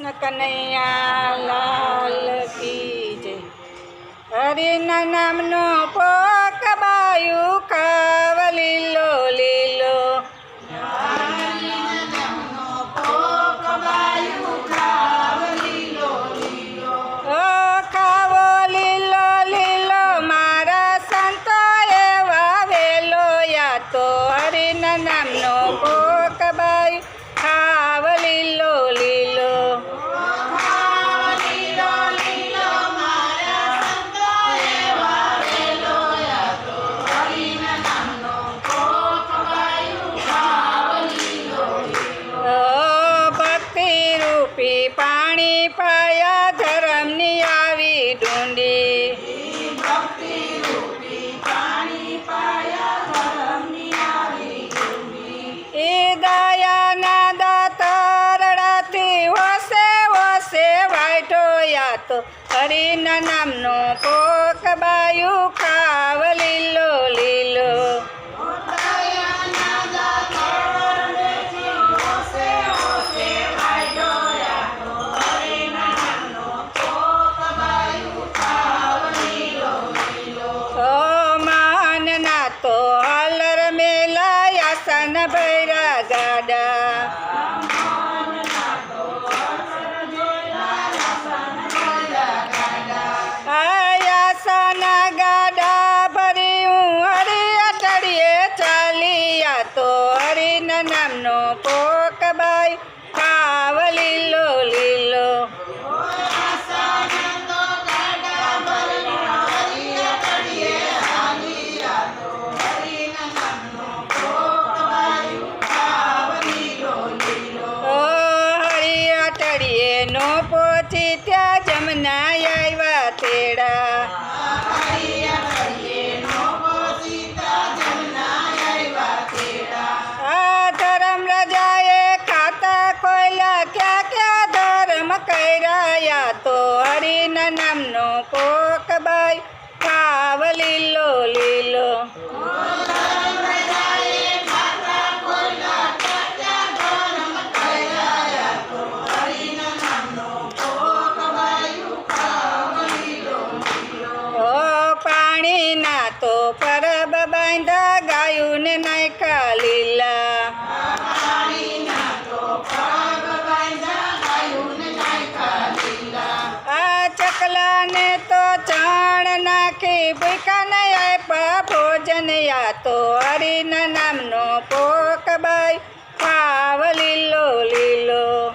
કૃષ્ણ કનૈયા લાલ કી જય. હરિના નામનો પાણી પાયા ધરમની આવી ડુંડી. એ દયાના દાતરડાથી વસે વસે વાઈટો યા હરિના નામનો કોક બાયુ ખાવ લીલો લીલો. તો હરિના નામનો કોકબાઈ બાઈ ખાવ લીલો. લીલો નો પોચી ત્યાં ખાવ ભૂખાને આપ્યા ભોજન યા તો હરિના નામનો પોક બાઈ. ખાવ લીલો લીલો.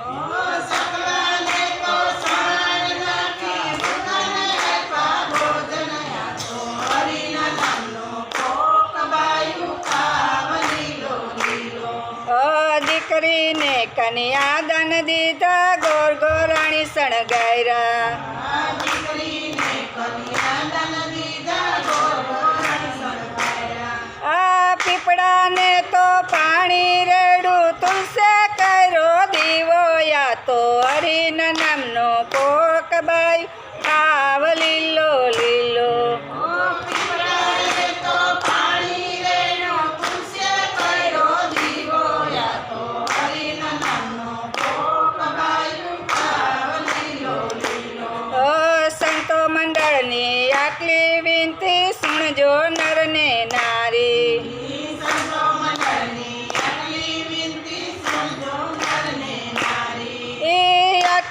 ઓ દીકરીને કન્યા દાન દીધા, ગોર ગોરાણી શણગાયરા.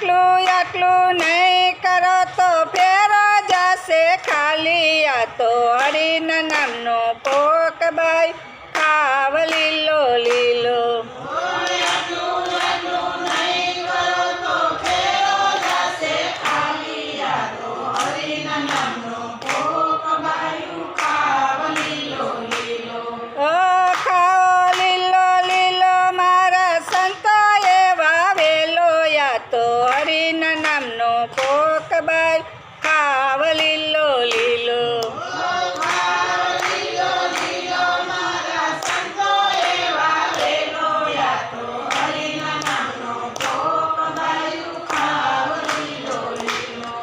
આટલું આટલું નહીં કરો તો ફેરો જશે. ખાલી આ તો હરિના નામનો હરિના નામનો કોકબાર ખાવ લીલો લીલો